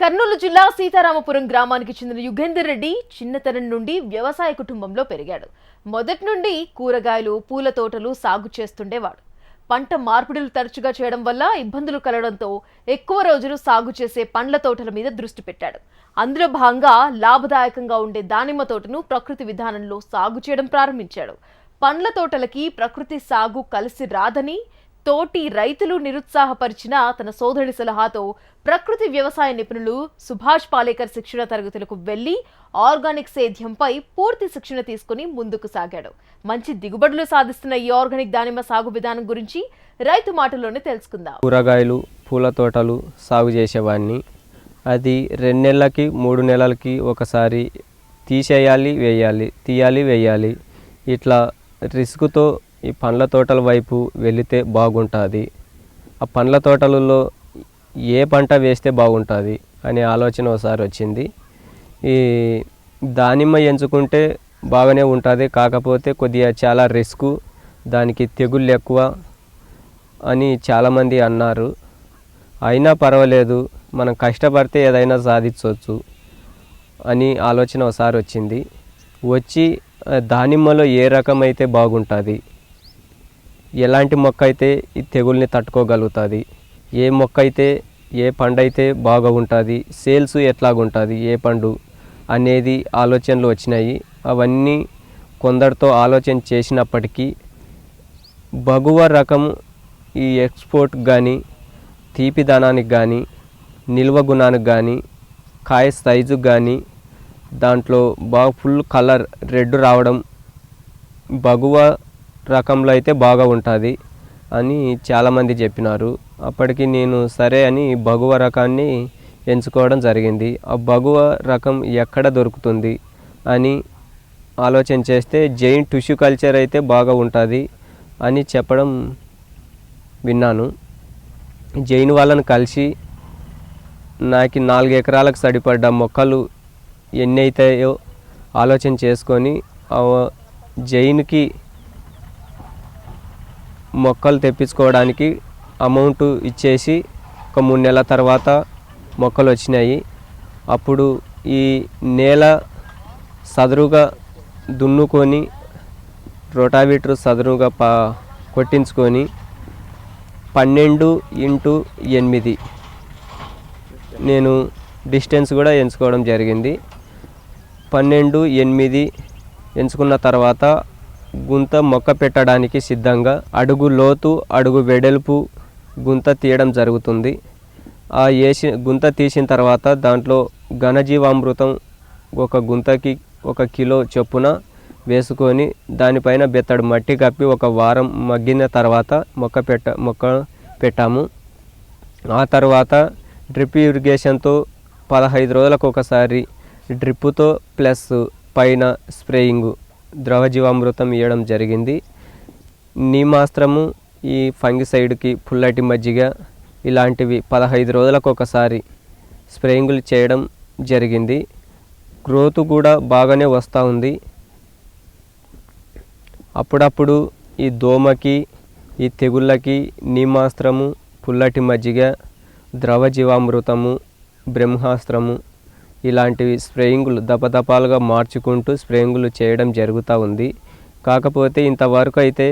కర్నూలు జిల్లా సీతారామపురం గ్రామానికి చెందిన యుగేందర్ రెడ్డి చిన్నతనం నుండి వ్యవసాయ కుటుంబంలో పెరిగాడు. మొదటి నుండి కూరగాయలు పూల తోటలు సాగు చేస్తుండేవాడు. పంట మార్పిడులు తరచుగా చేయడం వల్ల ఇబ్బందులు కలగడంతో ఎక్కువ రోజులు సాగు చేసే పండ్ల తోటల మీద దృష్టి పెట్టాడు. అందులో భాగంగా లాభదాయకంగా ఉండే దానిమ్మ తోటను ప్రకృతి విధానంలో సాగు చేయడం ప్రారంభించాడు. పండ్ల తోటలకి ప్రకృతి సాగు కలిసి రాదని తోటి రైతులు నిరుత్సాహపరిచిన తన సోదరుడి సలహాతో ప్రకృతి వ్యవసాయ నిపుణులు సుభాష్ పాలేకర్ శిక్షణ తరగతులకు వెళ్ళి ఆర్గానిక్ సేద్యంపై పూర్తి శిక్షణ తీసుకుని ముందుకు సాగాడు. మంచి దిగుబడులు సాధిస్తున్న ఈ ఆర్గానిక్ దానిమ్మ సాగు విధానం గురించి రైతు మాటల్లోనే తెలుసుకుందాం. కూరగాయలు పూల తోటలు సాగు చేసేవాడిని అది రెండు నెలలకి మూడు నెలలకి ఒకసారి తీసేయాలి వేయాలి తీయాలి వేయాలి. ఇట్లా రిస్క్తో ఈ పండ్ల తోటల వైపు వెళితే బాగుంటుంది. ఆ పండ్ల తోటలలో ఏ పంట వేస్తే బాగుంటుంది అనే ఆలోచన ఒకసారి వచ్చింది. ఈ దానిమ్మ ఎంచుకుంటే బాగానే ఉంటుంది కాకపోతే కొద్దిగా చాలా రిస్క్ దానికి తెగుళ్ళు ఎక్కువ అని చాలామంది అన్నారు. అయినా పర్వాలేదు మనం కష్టపడితే ఏదైనా సాధించవచ్చు అని ఆలోచన ఒకసారి వచ్చింది. వచ్చి దానిమ్మలో ఏ రకం అయితే బాగుంటుంది ఎలాంటి మొక్క అయితే ఈ తెగుల్ని తట్టుకోగలుగుతుంది ఏ మొక్క అయితే ఏ పండు అయితే బాగా ఉంటుంది సేల్స్ ఎట్లాగుంటుంది ఏ పండు అనేది ఆలోచనలు వచ్చినాయి. అవన్నీ కొందరితో ఆలోచన చేసినప్పటికీ బగువ రకం ఈ ఎక్స్పోర్ట్ కానీ తీపిదనానికి కానీ నిల్వ గుణానికి కానీ కాయ సైజుకి కానీ దాంట్లో బాగా ఫుల్ కలర్ రెడ్ రావడం బగువ రకంలో అయితే బాగా ఉంటుంది అని చాలామంది చెప్పినారు. అప్పటికి నేను సరే అని బగువ రకాన్ని ఎంచుకోవడం జరిగింది. ఆ బగువ రకం ఎక్కడ దొరుకుతుంది అని ఆలోచన చేస్తే జైన్ టిష్యూ కల్చర్ అయితే బాగా ఉంటుంది అని చెప్పడం విన్నాను. జైన్ వాళ్ళని కలిసి నాకు నాలుగు ఎకరాలకు సరిపడ్డ మొక్కలు ఎన్ని అవుతాయో ఆలోచన చేసుకొని ఆ జైన్కి మొక్కలు తెప్పించుకోవడానికి అమౌంట్ ఇచ్చేసి ఒక మూడు నెలల తర్వాత మొక్కలు వచ్చినాయి. అప్పుడు ఈ నేల సదురుగా దున్నుకొని రోటావీటర్ సదురుగా పా కొట్టించుకొని పన్నెండు ఇంటూ ఎనిమిది. నేను డిస్టెన్స్ కూడా ఎంచుకోవడం జరిగింది. పన్నెండు ఎనిమిది ఎంచుకున్న తర్వాత గుంత మొక్క పెట్టడానికి సిద్ధంగా అడుగు లోతు అడుగు వెడల్పు గుంత తీయడం జరుగుతుంది. ఆ వేసి గుంత తీసిన తర్వాత దాంట్లో ఘనజీవామృతం ఒక గుంతకి ఒక కిలో చొప్పున వేసుకొని దానిపైన బెత్తడు మట్టి కప్పి ఒక వారం మగ్గిన తర్వాత మొక్క పెట్ట మొక్క పెట్టాము. ఆ తర్వాత డ్రిప్ ఇరిగేషన్తో పదహైదు రోజులకు ఒకసారి డ్రిప్పుతో ప్లస్ పైన స్ప్రేయింగు. ద్రవ జీవామృతం ఇవ్వడం జరిగింది. నీమాస్త్రము ఈ ఫంగిసైడ్కి పుల్లటి మజ్జిగ ఇలాంటివి పదహైదు రోజులకు ఒకసారి స్ప్రేయింగులు చేయడం జరిగింది. గ్రోత్ కూడా బాగానే వస్తూ ఉంది. అప్పుడప్పుడు ఈ దోమకి ఈ తెగుళ్ళకి నీమాస్త్రము పుల్లటి మజ్జిగ ద్రవ జీవామృతము బ్రహ్మాస్త్రము ఇలాంటివి స్ప్రేయింగులు దపదపాలుగా మార్చుకుంటూ స్ప్రేయింగులు చేయడం జరుగుతూ ఉంది. కాకపోతే ఇంతవరకు అయితే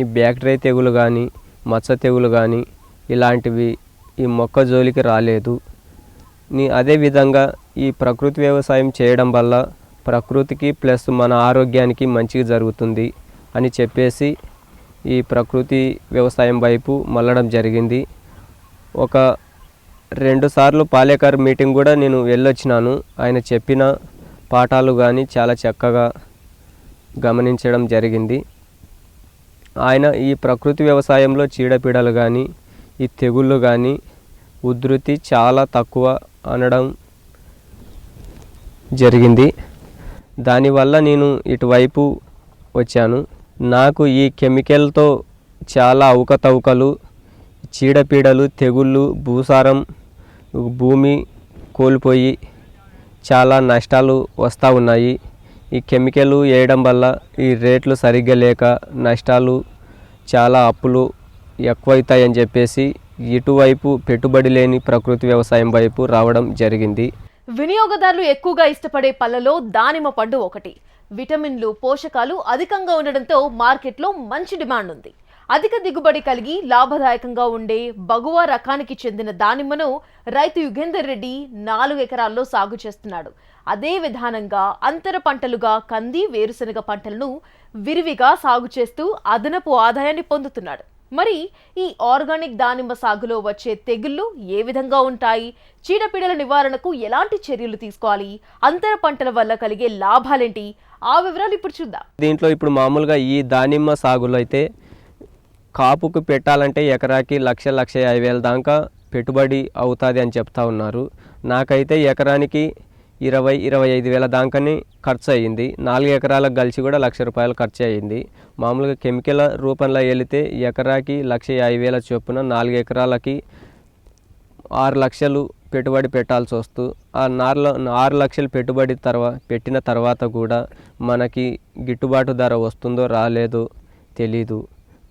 ఈ బ్యాక్టీరియా తెగులు కానీ మచ్చ తెగులు కానీ ఇలాంటివి ఈ మొక్క జోలికి రాలేదు. నీ అదేవిధంగా ఈ ప్రకృతి వ్యవసాయం చేయడం వల్ల ప్రకృతికి ప్లస్ మన ఆరోగ్యానికి మంచిగా జరుగుతుంది అని చెప్పేసి ఈ ప్రకృతి వ్యవసాయం వైపు మళ్ళడం జరిగింది. ఒక రెండు సార్లు పాలేకర్ మీటింగ్ కూడా నేను వెళ్ళొచ్చినాను. ఆయన చెప్పిన పాఠాలు కానీ చాలా చక్కగా గమనించడం జరిగింది. ఆయన ఈ ప్రకృతి వ్యవసాయంలో చీడపీడలు కానీ ఈ తెగుళ్ళు కానీ ఉధృతి చాలా తక్కువ అనడం జరిగింది. దానివల్ల నేను ఇటువైపు వచ్చాను. నాకు ఈ కెమికల్తో చాలా అవకతవకలు చీడపీడలు తెగుళ్ళు భూసారం భూమి కోల్పోయి చాలా నష్టాలు వస్తూ ఉన్నాయి. ఈ కెమికల్ వేయడం వల్ల ఈ రేట్లు సరిగ్గా లేక నష్టాలు చాలా అప్పులు ఎక్కువవుతాయని చెప్పేసి ఇటువైపు పెట్టుబడి లేని ప్రకృతి వ్యవసాయం వైపు రావడం జరిగింది. వినియోగదారులు ఎక్కువగా ఇష్టపడే పళ్ళలో దానిమ్మ పండు ఒకటి. విటమిన్లు పోషకాలు అధికంగా ఉండడంతో మార్కెట్లో మంచి డిమాండ్ ఉంది. అధిక దిగుబడి కలిగి లాభదాయకంగా ఉండే బగువా రకానికి చెందిన దానిమ్మను రైతు యుగేందర్ రెడ్డి నాలుగు ఎకరాల్లో సాగు చేస్తున్నాడు. అదే విధానంగా అంతర పంటలుగా కంది వేరుశనగ పంటలను విరివిగా సాగు చేస్తూ అదనపు ఆదాయాన్ని పొందుతున్నాడు. మరి ఈ ఆర్గానిక్ దానిమ్మ సాగులో వచ్చే తెగుళ్ళు ఏ విధంగా ఉంటాయి? చీడపీడల నివారణకు ఎలాంటి చర్యలు తీసుకోవాలి? అంతర పంటల వల్ల కలిగే లాభాలేంటి? ఆ వివరాలు ఇప్పుడు చూద్దాం. దీంట్లో ఇప్పుడు మామూలుగా ఈ దానిమ్మ సాగులో అయితే కాపుకు పెట్టాలంటే ఎకరాకి లక్ష లక్ష యాభై వేల దాకా పెట్టుబడి అవుతుంది అని చెప్తా ఉన్నారు. నాకైతే ఎకరానికి ఇరవై ఇరవై ఐదు వేల దాకాని ఖర్చు అయ్యింది. నాలుగు ఎకరాలకు కలిసి కూడా లక్ష రూపాయలు ఖర్చు అయ్యింది. మామూలుగా కెమికల్ రూపంలో వెళితే ఎకరాకి లక్ష యాభై వేల చొప్పున నాలుగు ఎకరాలకి ఆరు లక్షలు పెట్టుబడి పెట్టాల్సి వస్తూ ఆ నాలుగు ఆరు లక్షలు పెట్టుబడి తర్వా పెట్టిన తర్వాత కూడా మనకి గిట్టుబాటు ధర వస్తుందో రాలేదో తెలీదు.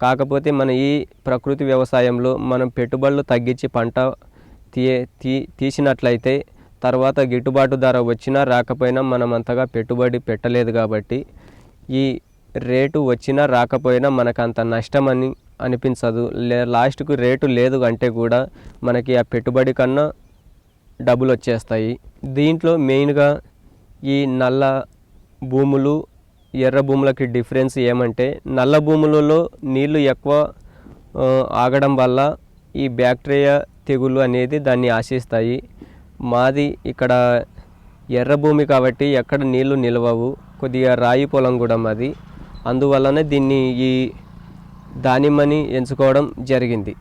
కాకపోతే మన ఈ ప్రకృతి వ్యవసాయంలో మనం పెట్టుబడులు తగ్గించి పంట తీ తీ తీసినట్లయితే తర్వాత గిట్టుబాటు ధర వచ్చినా రాకపోయినా మనం అంతగా పెట్టుబడి పెట్టలేదు కాబట్టి ఈ రేటు వచ్చినా రాకపోయినా మనకు అంత నష్టం అని అనిపించదు. లే లాస్ట్కు రేటు లేదు అంటే కూడా మనకి ఆ పెట్టుబడి కన్నా డబ్బులు వచ్చేస్తాయి. దీంట్లో మెయిన్గా ఈ నల్ల భూములు ఎర్ర భూములకి డిఫరెన్స్ ఏమంటే నల్ల భూములలో నీళ్ళు ఎక్కువ ఆగడం వల్ల ఈ బ్యాక్టీరియా తెగులు అనేది దాన్ని ఆశిస్తాయి. మాది ఇక్కడ ఎర్ర భూమి కాబట్టి ఎక్కడ నీళ్ళు నిలవవు. కొద్దిగా రాయి పొలం కూడా మాది. అందువల్లనే దీన్ని ఈ దానిమ్మని ఎంచుకోవడం జరిగింది.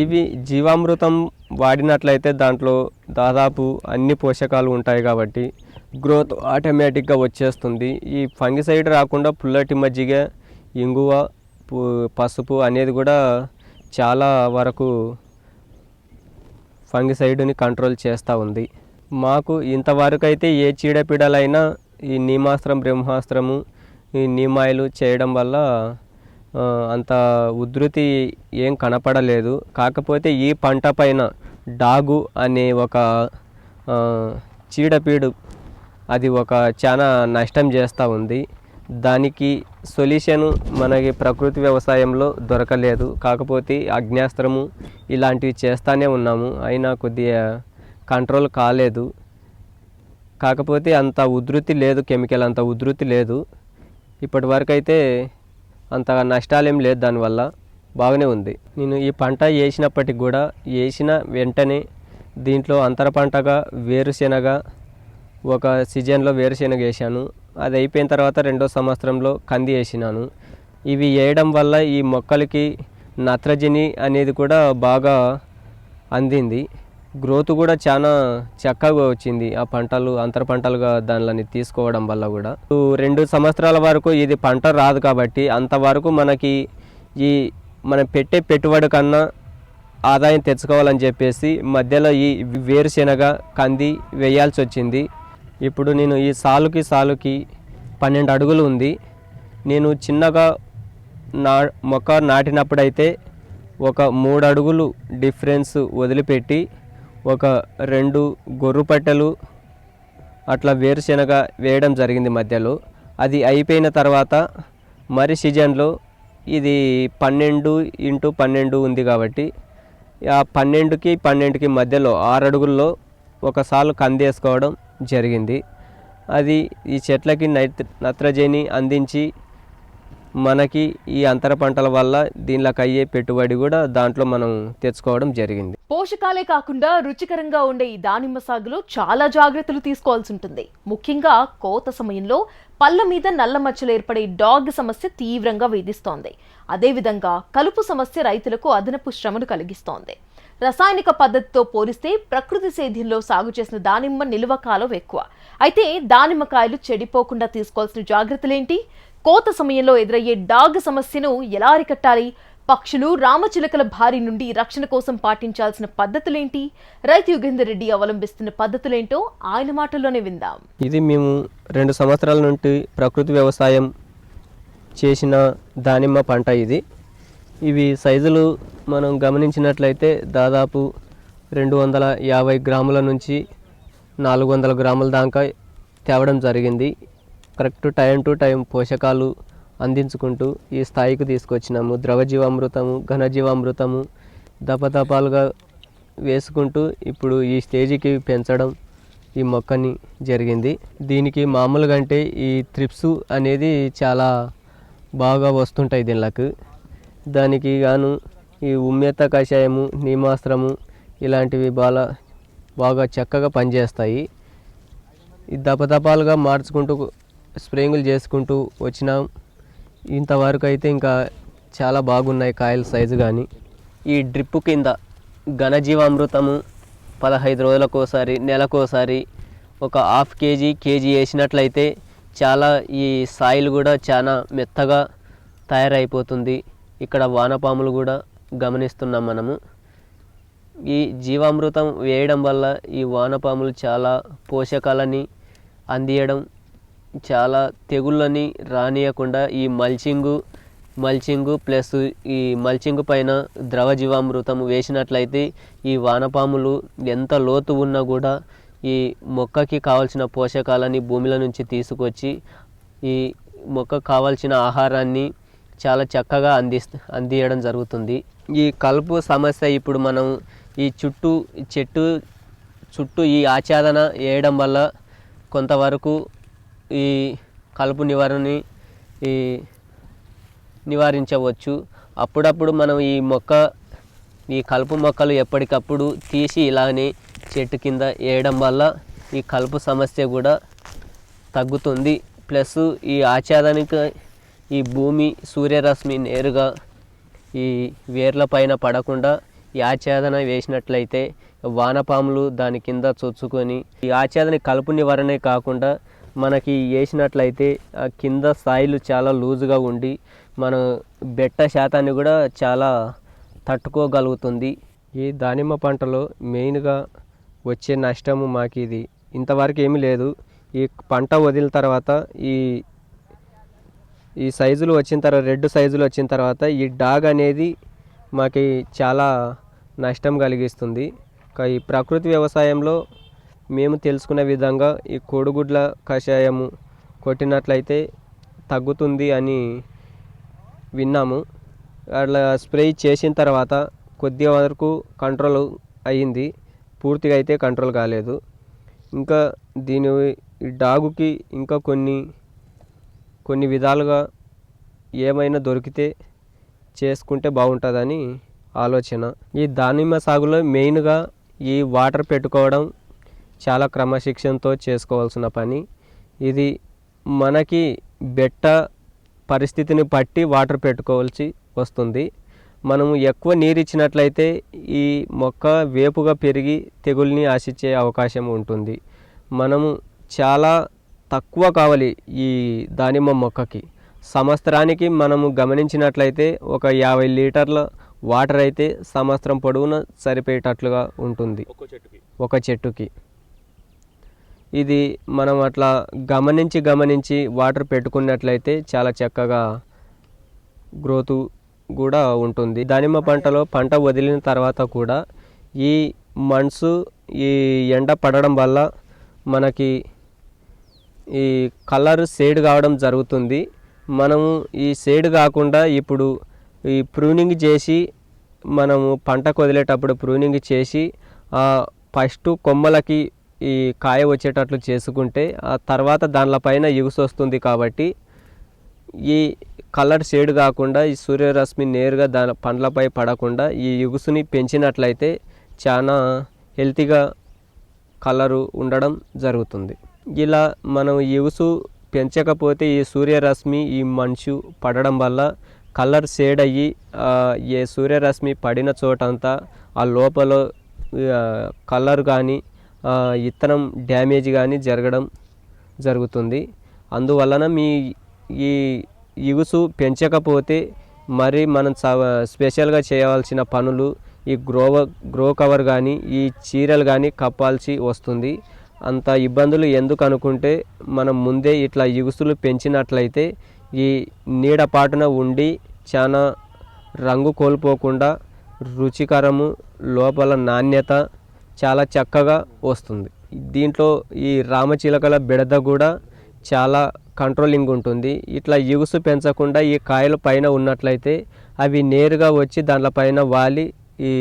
ఇవి జీవామృతం వాడినట్లయితే దాంట్లో దాదాపు అన్ని పోషకాలు ఉంటాయి కాబట్టి గ్రోత్ ఆటోమేటిక్గా వచ్చేస్తుంది. ఈ ఫంగిసైడ్ రాకుండా పుల్లటి మజ్జిగ ఇంగువ పసుపు అనేది కూడా చాలా వరకు ఫంగిసైడ్ని కంట్రోల్ చేస్తూ ఉంది. మాకు ఇంతవరకు అయితే ఏ చీడపీడలైనా ఈ నీమాస్త్రం బ్రహ్మాస్త్రము ఈ నీమాయిలు చేయడం వల్ల అంత ఉధృతి ఏం కనపడలేదు. కాకపోతే ఈ పంట పైన డాగు అనే ఒక చీడపీడు అది ఒక చాలా నష్టం చేస్తూ ఉంది. దానికి సొల్యూషన్ మనకి ప్రకృతి వ్యవసాయంలో దొరకలేదు. కాకపోతే అగ్నేస్త్రము ఇలాంటివి చేస్తానే ఉన్నాము. అయినా కొద్దిగా కంట్రోల్ కాలేదు. కాకపోతే అంత ఉధృతి లేదు కెమికల్ అంత ఉధృతి లేదు. ఇప్పటి వరకు అయితే అంతగా నష్టాలేం లేదు దానివల్ల. బాగానే ఉంది. నేను ఈ పంట వేసినప్పటికి కూడా వేసిన వెంటనే దీంట్లో అంతర పంటగా వేరుశెనగ ఒక సీజన్లో వేరుశెనగ వేసాను అది అయిపోయిన తర్వాత రెండో సంవత్సరంలో కంది వేసినాను. ఇవి వేయడం వల్ల ఈ మొక్కలకి నత్రజని అనేది కూడా బాగా అందింది. గ్రోత్ కూడా చాలా చక్కగా వచ్చింది ఆ పంటలు అంతర పంటలుగా దానిని తీసుకోవడం వల్ల కూడా. రెండు సంవత్సరాల వరకు ఇది పంట రాదు కాబట్టి అంతవరకు మనకి ఈ మనం పెట్టే పెట్టుబడి కన్నా ఆదాయం తెచ్చుకోవాలని చెప్పేసి మధ్యలో ఈ వేరుశెనగ కంది వేయాల్సి వచ్చింది. ఇప్పుడు నేను ఈ సాలుకి సాలుకి పన్నెండు అడుగులు ఉంది. నేను చిన్నగా నా మొక్క నాటినప్పుడైతే ఒక మూడు అడుగులు డిఫరెన్స్ వదిలిపెట్టి ఒక రెండు గొర్రు పట్టెలు అట్లా వేరుశెనగ వేయడం జరిగింది మధ్యలో. అది అయిపోయిన తర్వాత మరి సీజన్లో ఇది పన్నెండు ఇంటూ పన్నెండు ఉంది కాబట్టి ఆ పన్నెండుకి పన్నెండుకి మధ్యలో ఆరు అడుగుల్లో ఒకసారి కందేసుకోవడం జరిగింది. అది ఈ చెట్లకి నైట్ నత్రజని అందించి మనకి ఈ అంతర పంటల వల్ల దీనిలోకి అయ్యే పెట్టుబడి కూడా దాంట్లో మనం తెచ్చుకోవడం జరిగింది. పోషకాలే కాకుండా రుచికరంగా ఉండే ఈ దానిమ్మ సాగులో చాలా జాగ్రత్తలు తీసుకోవాల్సి ఉంటుంది. ముఖ్యంగా కోత సమయంలో పళ్ళ మీద నల్ల మచ్చలు ఏర్పడే డాగ్ సమస్య తీవ్రంగా వేధిస్తోంది. అదేవిధంగా కలుపు సమస్య రైతులకు అదనపు శ్రమను కలిగిస్తోంది. రసాయనిక పద్ధతితో పోలిస్తే ప్రకృతి సేద్యంలో సాగు చేసిన దానిమ్మ నిల్వ కాలం ఎక్కువ. అయితే దానిమ్మకాయలు చెడిపోకుండా తీసుకోవాల్సిన జాగ్రత్తలేంటి? కోత సమయంలో ఎదురయ్యే డాగ్ సమస్యను ఎలా అరికట్టాలి? పక్షులు రామచిలకల భారి నుండి రక్షణ కోసం పాటించాల్సిన పద్ధతులేంటి? రైతు యుగేందర్ రెడ్డి అవలంబిస్తున్న పద్ధతులేంటో ఆయన మాటల్లోనే విందాం. ఇది మేము రెండు సంవత్సరాల నుండి ప్రకృతి వ్యవసాయం చేసిన దానిమ్మ పంట ఇది. ఇవి సైజులు మనం గమనించినట్లయితే దాదాపు రెండు వందల యాభై గ్రాముల నుంచి నాలుగు వందల గ్రాముల దాకా తేవడం జరిగింది. కరెక్ట్ టైం టు టైం పోషకాలు అందించుకుంటూ ఈ స్థాయికి తీసుకొచ్చినాము. ద్రవజీవామృతము ఘనజీవామృతము దపదపాలుగా వేసుకుంటూ ఇప్పుడు ఈ స్టేజికి పెంచడం ఈ మొక్కని జరిగింది. దీనికి మామూలుగా అంటే ఈ త్రిప్స్ అనేది చాలా బాగా వస్తుంటాయి దీనిలోకి. దానికి గాను ఈ ఉమ్మెత్త కషాయము నీమాస్త్రము ఇలాంటివి బాగా బాగా చక్కగా పనిచేస్తాయి. ఈ దపదపాలుగా మార్చుకుంటూ స్ప్రేయింగులు చేసుకుంటూ వచ్చినాం. ఇంతవరకు అయితే ఇంకా చాలా బాగున్నాయి కాయల సైజు కానీ ఈ డ్రిప్ కింద ఘనజీవామృతము పదహైదు రోజులకోసారి నెలకోసారి ఒక హాఫ్ కేజీ కేజీ వేసినట్లయితే చాలా ఈ సాయిల్ కూడా చాలా మెత్తగా తయారైపోతుంది. ఇక్కడ వానపాములు కూడా గమనిస్తున్నాం మనము. ఈ జీవామృతం వేయడం వల్ల ఈ వానపాములు చాలా పోషకాలని అందియడం చాలా తెగుళ్ళని రానియకుండా ఈ మల్చింగు మల్చింగు ప్లస్ ఈ మల్చింగు పైన ద్రవ జీవామృతం వేసినట్లయితే ఈ వానపాములు ఎంత లోతు ఉన్నా కూడా ఈ మొక్కకి కావాల్సిన పోషకాలని భూమిలో నుంచి తీసుకొచ్చి ఈ మొక్కకు కావాల్సిన ఆహారాన్ని చాలా చక్కగా అందిస్తూ అందియడం జరుగుతుంది. ఈ కలుపు సమస్య ఇప్పుడు మనం ఈ చుట్టూ చెట్టు చుట్టూ ఈ ఆచ్ఛాదన వేయడం వల్ల కొంతవరకు ఈ కలుపు నివారణని ఈ నివారించవచ్చు. అప్పుడప్పుడు మనం ఈ మొక్క ఈ కలుపు మొక్కలు ఎప్పటికప్పుడు తీసి ఇలానే చెట్టు కింద వేయడం వల్ల ఈ కలుపు సమస్య కూడా తగ్గుతుంది. ప్లస్ ఈ ఆచ్ఛాదనిక ఈ భూమి సూర్యరశ్మి నేరుగా ఈ వేర్ల పైన పడకుండా ఈ ఆచ్ఛాదన వేసినట్లయితే వానపాములు దాని కింద చొచ్చుకొని ఈ ఆచ్ఛాదన కలుపు నివారణే కాకుండా మనకి వేసినట్లయితే ఆ కింద స్థాయిలు చాలా లూజుగా ఉండి మన బెట్ట శాతాన్ని కూడా చాలా తట్టుకోగలుగుతుంది. ఈ దానిమ్మ పంటలో మెయిన్గా వచ్చే నష్టము మాకు ఇది ఇంతవరకు ఏమీ లేదు. ఈ పంట వదిలిన తర్వాత ఈ ఈ సైజులు వచ్చిన తర్వాత రెడ్ సైజులు వచ్చిన తర్వాత ఈ డాగ్ అనేది మాకు చాలా నష్టం కలిగిస్తుంది. ఈ ప్రకృతి వ్యవసాయంలో మేము తెలుసుకునే విధంగా ఈ కోడిగుడ్ల కషాయము కొట్టినట్లయితే తగ్గుతుంది అని విన్నాము. అట్లా స్ప్రే చేసిన తర్వాత కొద్ది వరకు కంట్రోల్ అయ్యింది పూర్తిగా అయితే కంట్రోల్ కాలేదు. ఇంకా దీని ఈ డాగుకి ఇంకా కొన్ని కొన్ని విధాలుగా ఏమైనా దొరికితే చేసుకుంటే బాగుంటుందని ఆలోచన. ఈ దానిమ్మ సాగులో మెయిన్గా ఈ వాటర్ పెట్టుకోవడం చాలా క్రమశిక్షణతో చేసుకోవాల్సిన పని. ఇది మనకి బెట్ట పరిస్థితిని బట్టి వాటర్ పెట్టుకోవాల్సి వస్తుంది. మనము ఎక్కువ నీరు ఇచ్చినట్లయితే ఈ మొక్క వేపుగా పెరిగి తెగుల్ని ఆశించే అవకాశం ఉంటుంది. మనము చాలా తక్కువ కావాలి ఈ దానిమ్మ మొక్కకి. సంవత్సరానికి మనము గమనించినట్లయితే ఒక యాభై లీటర్ల వాటర్ అయితే సంవత్సరం పొడవునా సరిపోయేటట్లుగా ఉంటుంది. ఒక చెట్టుకి. ఇది మనం అట్లా గమనించి గమనించి వాటర్ పెట్టుకున్నట్లయితే చాలా చక్కగా గ్రోత్ కూడా ఉంటుంది. దానిమ్మ పంటలో పంట వదిలిన తర్వాత కూడా ఈ మన్సు ఈ ఎండ పడడం వల్ల మనకి ఈ కలర్ షేడ్ కావడం జరుగుతుంది. మనము ఈ షేడ్ కాకుండా ఇప్పుడు ఈ ప్రూనింగ్ చేసి మనము పంటకు వదిలేటప్పుడు ప్రూనింగ్ చేసి ఆ ఫస్ట్ కొమ్మలకి ఈ కాయ వచ్చేటట్లు చేసుకుంటే ఆ తర్వాత దానిపైన ఎగుసు వస్తుంది కాబట్టి ఈ కలర్ షేడ్ కాకుండా ఈ సూర్యరశ్మి నేరుగా దాని పండ్లపై పడకుండా ఈ ఎగుసుని పెంచినట్లయితే చాలా హెల్తీగా కలరు ఉండడం జరుగుతుంది. ఇలా మనం ఎగుసు పెంచకపోతే ఈ సూర్యరశ్మి ఈ మంచు పడడం వల్ల కలర్ షేడ్ అయ్యి ఏ సూర్యరశ్మి పడిన చోటంతా ఆ లోపల కలర్ కానీ ఇత్తనం డ్యామేజ్ కానీ జరగడం జరుగుతుంది. అందువలన మీ ఈ ఇగుసు పెంచకపోతే మరి మనం చ- స్పెషల్గా చేయవలసిన పనులు ఈ గ్రో గ్రో కవర్ కానీ ఈ చీరలు కానీ కప్పాల్సి వస్తుంది. అంత ఇబ్బందులు ఎందుకు అనుకుంటే మనం ముందే ఇట్లా ఇగుసులు పెంచినట్లయితే ఈ నీడపాటున ఉండి చాలా రంగు కోల్పోకుండా రుచికరము లోపల నాణ్యత చాలా చక్కగా వస్తుంది. దీంట్లో ఈ రామచిలకల బిడద కూడా చాలా కంట్రోలింగ్ ఉంటుంది. ఇట్లా ఎగుసు పెంచకుండా ఈ కాయల పైన ఉన్నట్లయితే అవి నేరుగా వచ్చి దాంట్లపైన వాలి ఈ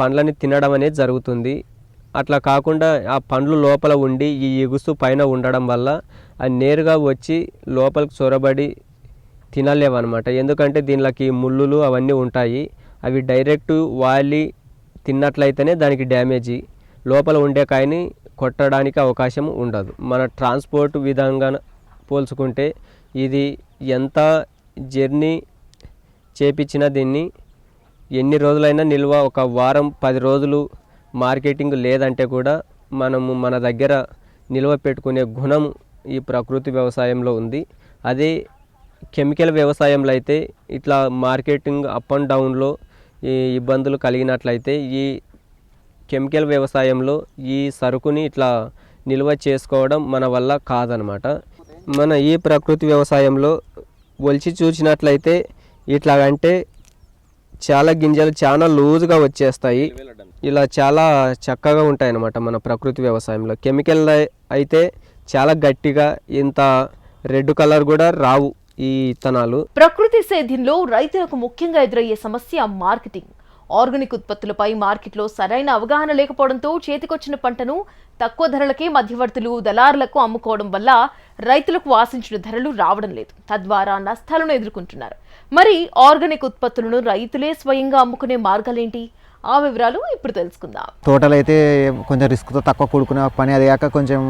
పండ్లని తినడం అనేది జరుగుతుంది. అట్లా కాకుండా ఆ పండ్లు లోపల ఉండి ఈ ఎగుసు పైన ఉండడం వల్ల అది నేరుగా వచ్చి లోపలికి చొరబడి తినలేవన్నమాట. ఎందుకంటే దీనిలోకి ముళ్ళులు అవన్నీ ఉంటాయి. అవి డైరెక్ట్ వాలి తిన్నట్లయితేనే దానికి డ్యామేజీ. లోపల ఉండే కాయని కొట్టడానికి అవకాశం ఉండదు. మన ట్రాన్స్పోర్ట్ విధంగా పోల్చుకుంటే ఇది ఎంత జర్నీ చేపించినా దీన్ని ఎన్ని రోజులైనా నిల్వ ఒక వారం పది రోజులు మార్కెటింగ్ లేదంటే కూడా మనము మన దగ్గర నిల్వ పెట్టుకునే గుణం ఈ ప్రకృతి వ్యవసాయంలో ఉంది. అదే కెమికల్ వ్యవసాయంలో అయితే ఇట్లా మార్కెటింగ్ అప్ అండ్ డౌన్లో ఈ ఇబ్బందులు కలిగినట్లయితే ఈ కెమికల్ వ్యవసాయంలో ఈ సరుకుని ఇట్లా నిల్వ చేసుకోవడం మన వల్ల కాదనమాట. మన ఈ ప్రకృతి వ్యవసాయంలో ఒలిచి చూసినట్లయితే ఇట్లాగంటే చాలా గింజలు చాలా లూజ్గా వచ్చేస్తాయి. ఇలా చాలా చక్కగా ఉంటాయి అన్నమాట మన ప్రకృతి వ్యవసాయంలో. కెమికల్ అయితే చాలా గట్టిగా ఇంత రెడ్ కలర్ కూడా రావు ఈ ఇత్తనాలు. ప్రకృతి సేద్యంలో రైతులకు ముఖ్యంగా ఎదురయ్యే సమస్య మార్కెటింగ్. ఆర్గానిక్ ఉత్పత్తులపై మార్కెట్లో సరైన అవగాహన లేకపోవడంతో చేతికొచ్చిన పంటను తక్కువ ధరలకే మధ్యవర్తులు దళారులకు అమ్ముకోవడం వల్ల రైతులకు ఆశించిన ధరలు రావడం లేదు. తద్వారా నష్టాలను ఎదుర్కొంటున్నారు. మరి ఆర్గానిక్ ఉత్పత్తులను రైతులే స్వయంగా అమ్ముకునే మార్గాలేంటి? ఆ వివరాలు ఇప్పుడు తెలుసుకుందాం. తోటలు అయితే కొంచెం రిస్క్తో తక్కువ కూడుకున్న పని అది కాక కొంచెం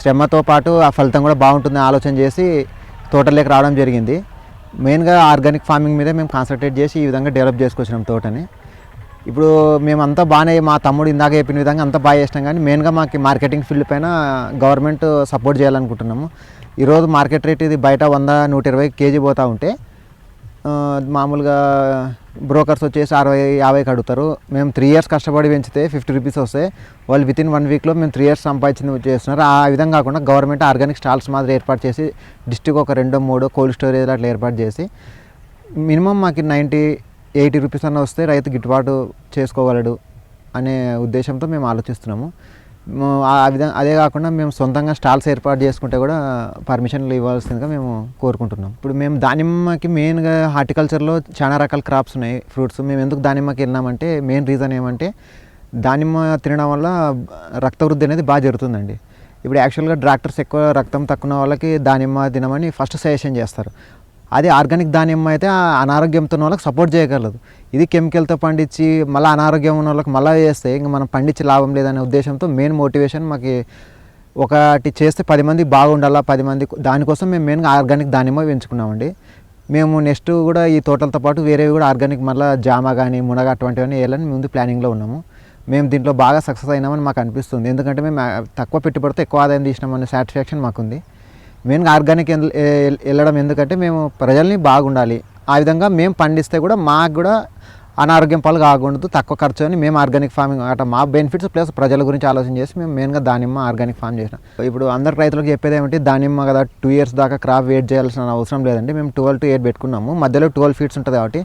శ్రమతో పాటు ఆ ఫలితం కూడా బాగుంటుంది ఆలోచన చేసి తోటలోకి రావడం జరిగింది. మెయిన్గా ఆర్గానిక్ ఫార్మింగ్ మీదే మేము కాన్సన్ట్రేట్ చేసి ఈ విధంగా డెవలప్ చేసుకొచ్చినాం తోటని. ఇప్పుడు మేమంతా బాగానే మా తమ్ముడు ఇందాక చెప్పిన విధంగా అంతా బాగా చేసినాం కానీ మెయిన్గా మాకు మార్కెటింగ్ ఫీల్డ్ పైన గవర్నమెంట్ సపోర్ట్ చేయాలనుకుంటున్నాము. ఈరోజు మార్కెట్ రేట్ ఇది బయట వంద నూట ఇరవై కేజీ పోతూ ఉంటే మామూలుగా బ్రోకర్స్ వచ్చేసి అరవై యాభైకి అడుగుతారు మేము త్రీ ఇయర్స్ కష్టపడి పెంచితే ఫిఫ్టీ రూపీస్ వస్తాయి. వాళ్ళు వితిన్ వన్ వీక్లో మేము త్రీ ఇయర్స్ సంపాదించింది చేస్తున్నారు. ఆ విధంగా కాకుండా గవర్నమెంట్ ఆర్గానిక్ స్టాల్స్ మాదిరి ఏర్పాటు చేసి డిస్టిక్ ఒక రెండో మూడో కోల్డ్ స్టోరేజ్ అట్లా ఏర్పాటు చేసి మినిమం మాకు నైంటీ ఎయిటీ రూపీస్ అన్న వస్తే రైతు గిట్టుబాటు చేసుకోగలడు అనే ఉద్దేశంతో మేము ఆలోచిస్తున్నాము. ఆ విధంగా అదే కాకుండా మేము సొంతంగా స్టాల్స్ ఏర్పాటు చేసుకుంటే కూడా పర్మిషన్లు ఇవ్వాల్సిందిగా మేము కోరుకుంటున్నాం. ఇప్పుడు మేము దానిమ్మకి మెయిన్గా హార్టికల్చర్లో చాలా రకాల క్రాప్స్ ఉన్నాయి ఫ్రూట్స్. మేము ఎందుకు దానిమ్మకి వెళ్ళినామంటే మెయిన్ రీజన్ ఏమంటే దానిమ్మ తినడం వల్ల రక్త వృద్ధి అనేది బాగా జరుగుతుందండి. ఇప్పుడు యాక్చువల్గా డాక్టర్స్ ఎక్కువ రక్తం తక్కువ వాళ్ళకి దానిమ్మ తినమని ఫస్ట్ సజెషన్ చేస్తారు. అదే ఆర్గానిక్ ధాన్యం అయితే అనారోగ్యంతో ఉన్న వాళ్ళకి సపోర్ట్ చేయగలదు. ఇది కెమికల్తో పండించి మళ్ళీ అనారోగ్యం ఉన్న వాళ్ళకి మళ్ళీ చేస్తే ఇంకా మనం పండించి లాభం లేదనే ఉద్దేశంతో మెయిన్ మోటివేషన్ మాకు ఒకటి చేస్తే పది మంది బాగుండాలా పది మంది దానికోసం మేము మెయిన్గా ఆర్గానిక్ ధాన్యమే పెంచుకున్నామండి. మేము నెక్స్ట్ కూడా ఈ తోటలతో పాటు వేరేవి కూడా ఆర్గానిక్ మళ్ళీ జామ కానీ మునగ అటువంటివన్నీ వేయాలని ముందు ప్లానింగ్లో ఉన్నాము. మేము దీంట్లో బాగా సక్సెస్ అయినామని మాకు అనిపిస్తుంది. ఎందుకంటే మేము తక్కువ పెట్టుబడితో ఎక్కువ ఆదాయం తీసినామనే సాటిస్ఫాక్షన్ మాకుంది. మెయిన్గా ఆర్గానిక్ వెళ్ళడం ఎందుకంటే మేము ప్రజల్ని బాగుండాలి. ఆ విధంగా మేము పండిస్తే కూడా మాకు కూడా అనారోగ్యం పాలు కాకూడదు తక్కువ ఖర్చు అని మేము ఆర్గానిక్ ఫార్మింగ్ అట మా బెనిఫిట్స్ ప్లస్ ప్రజల గురించి ఆలోచన చేసి మేము మెయిన్గా దానిమ్మ ఆర్గానిక్ ఫార్మ్ చేసినాం. ఇప్పుడు అందరు రైతులకు చెప్పేది ఏమంటే దానిమ్మ కదా టూ ఇయర్స్ దాకా క్రాప్ వెయిట్ చేయాల్సిన అవసరం లేదండి. మేము ట్వెల్వ్ టు ఎయిట్ పెట్టుకున్నాము. మధ్యలో ట్వెల్వ్ ఫీట్స్ ఉంటుంది కాబట్టి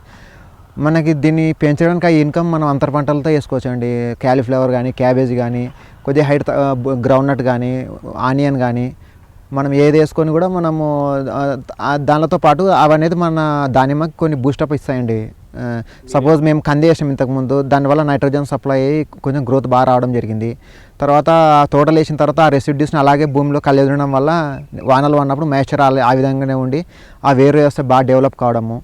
మనకి దీన్ని పెంచడానికి ఆ ఇన్కమ్ మనం అంతర పంటలతో వేసుకోవచ్చు అండి క్యాలీఫ్లవర్ కానీ క్యాబేజ్ కానీ కొద్దిగా హైట్ గ్రౌండ్ నట్ కానీ ఆనియన్ కానీ మనం ఏది వేసుకొని కూడా మనము దానితో పాటు అవనేది మన దానిమ్మకి కొన్ని బూస్టప్ ఇస్తాయండి. సపోజ్ మేము కంది వేసాం ఇంతకుముందు దానివల్ల నైట్రోజన్ సప్లై అయ్యి కొంచెం గ్రోత్ బాగా రావడం జరిగింది. తర్వాత తోటలు వేసిన తర్వాత ఆ రెసిడ్యూస్ని అలాగే భూమిలో కలియడం వల్ల వానలు పడినప్పుడు మేచర్ ఆ విధంగానే ఉండి ఆ వేరు వ్యవస్థ బాగా డెవలప్ కావడము.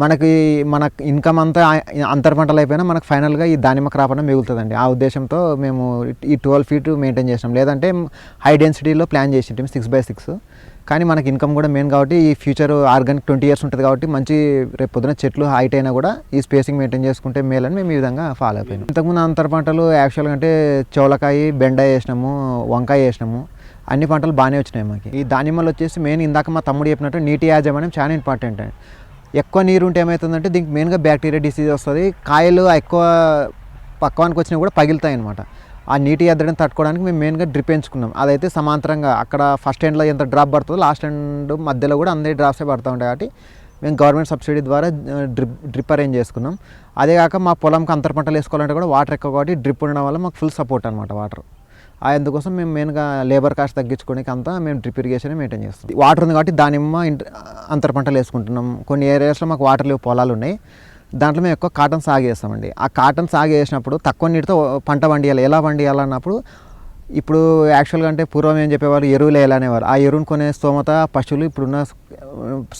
మనకి మన ఇన్కమ్ అంతా అంతర్ అంతర పంటలు అయిపోయినా మనకు ఫైనల్గా ఈ దానిమ్మ క్రాప్ అనేది మిగులుతుందండి. ఆ ఉద్దేశంతో మేము ఈ ట్వెల్వ్ ఫీట్ మెయింటైన్ చేసినాం. లేదంటే హై డెన్సిటీలో ప్లాన్ చేసింటాం సిక్స్ బై సిక్స్ కానీ మనకి ఇన్కమ్ కూడా మెయిన్ కాబట్టి ఈ ఫ్యూచర్ ఆర్గానిక్ ట్వంటీ ఇయర్స్ ఉంటుంది కాబట్టి మంచి రేపు పొద్దున చెట్లు హైట్ అయినా కూడా ఈ స్పేసింగ్ మెయింటైన్ చేసుకుంటే మేలని మేము ఈ విధంగా ఫాలో అయిపోయినాం. ఇంతకుముందు అంతర పంటలు యాక్చువల్గా అంటే చౌలకాయ బెండాయ వేసినాము వంకాయ వేసినాము. అన్ని పంటలు బాగానే వచ్చినాయి మాకు. ఈ దానిమ్మలు వచ్చేసి మెయిన్ ఇందాక మా తమ్ముడు చెప్పినట్టు నీటి యాజమాన్యం చాలా ఇంపార్టెంట్ అండి. ఎక్కువ నీరు ఉంటే ఏమవుతుందంటే దీనికి మెయిన్గా బ్యాక్టీరియా డిసీజ్ వస్తుంది. కాయలు ఎక్కువ పక్వానికి వచ్చినా కూడా పగిలుతాయి అనమాట ఆ నీటి ఎద్దడిని తట్టుకోవడానికి మేము మెయిన్గా డ్రిప్ ఎంచుకున్నాం అదైతే సమాంతరంగా అక్కడ ఫస్ట్ ఎండ్లో ఎంత డ్రాప్ పడుతుందో లాస్ట్ ఎండ్ మధ్యలో కూడా అందరి డ్రాప్సే పడుతూ ఉంటాయి కాబట్టి మేము గవర్నమెంట్ సబ్సిడీ ద్వారా డ్రిప్ డ్రిప్ అరేంజ్ చేసుకున్నాం. అదే కాక మా పొలంకి అంతర పంటలు వేసుకోవాలంటే కూడా వాటర్ ఎక్కువ కాబట్టి డ్రిప్ ఉండడం వల్ల మాకు ఫుల్ సపోర్ట్ అనమాట వాటర్. అందుకోసం మేము మెయిన్గా లేబర్ కాస్ట్ తగ్గించుకోవడానికి అంతా మేము డ్రిప్ ఇరిగేషన్ మెయింటైన్ చేస్తాం. వాటర్ ఉంది కాబట్టి దానిమ్మ అంతర పంటలు వేసుకుంటున్నాం. కొన్ని ఏరియాస్లో మాకు వాటర్ లేవు పొలాలు ఉన్నాయి. దాంట్లో మేము ఎక్కువ కాటన్ సాగు చేస్తామండి. ఆ కాటన్ సాగు చేసినప్పుడు తక్కువ నీటితో పంట పండియాలి. ఎలా పండియాలన్నప్పుడు ఇప్పుడు యాక్చువల్గా అంటే పూర్వం ఏం చెప్పేవారు? ఎరువులు వేయాలనేవారు. ఆ ఎరువును కొనే స్తోమత పశువులు ఇప్పుడున్న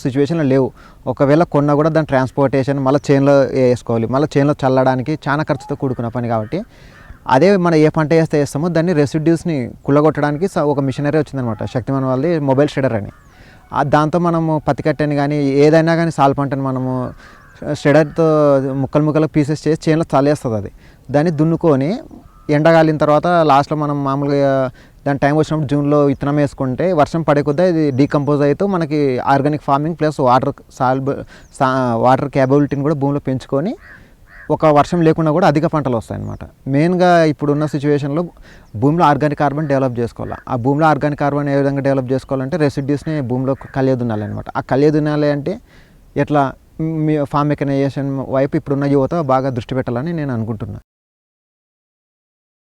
సిచ్యువేషన్లో లేవు. ఒకవేళ కొన్నా కూడా దాని ట్రాన్స్పోర్టేషన్ మళ్ళీ చైన్లో వేసుకోవాలి. మళ్ళీ చైన్లో చల్లడానికి చాలా ఖర్చుతో కూడుకున్న పని కాబట్టి అదే మనం ఏ పంట వేస్తే వేస్తామో దాన్ని రెసిడ్యూస్ని కుళ్ళగొట్టడానికి ఒక మిషనరీ వచ్చిందనమాట శక్తిమాన్ వాళ్ళది మొబైల్ షెడర్ అని. దాంతో మనము పత్తి కట్టని కానీ ఏదైనా కానీ సాల్ పంటని మనము షెడర్తో ముక్కలు ముక్కలు పీసెస్ చేసి చేనులో చల్లేస్తుంది అది. దాన్ని దున్నుకొని ఎండగాలిన తర్వాత లాస్ట్లో మనం మామూలుగా దాని టైం వచ్చినప్పుడు జూన్లో విత్తనం వేసుకుంటే వర్షం పడే కొద్దీ ఇది డీకంపోజ్ అవుతూ మనకి ఆర్గానిక్ ఫార్మింగ్ ప్లస్ వాటర్ సాల్బ్ వాటర్ క్యాపబిలిటీని కూడా భూమిలో పెంచుకొని ఒక వర్షం లేకుండా కూడా అధిక పంటలు వస్తాయన్నమాట. మెయిన్గా ఇప్పుడున్న సిచ్యువేషన్లో భూమిలో ఆర్గానిక్ కార్బన్ డెవలప్ చేసుకోవాలి? ఆ భూమిలో ఆర్గానిక్ కార్బన్ ఏ విధంగా డెవలప్ చేసుకోవాలంటే రెసిడ్యూస్ని భూమిలో కలియదున్నాలి అనమాట ఆ కలియదున్నాలి అంటే ఎట్లా మీ ఫామ్ మెకనైజేషన్ వైపు ఇప్పుడున్న యువత బాగా దృష్టి పెట్టాలని నేను అనుకుంటున్నాను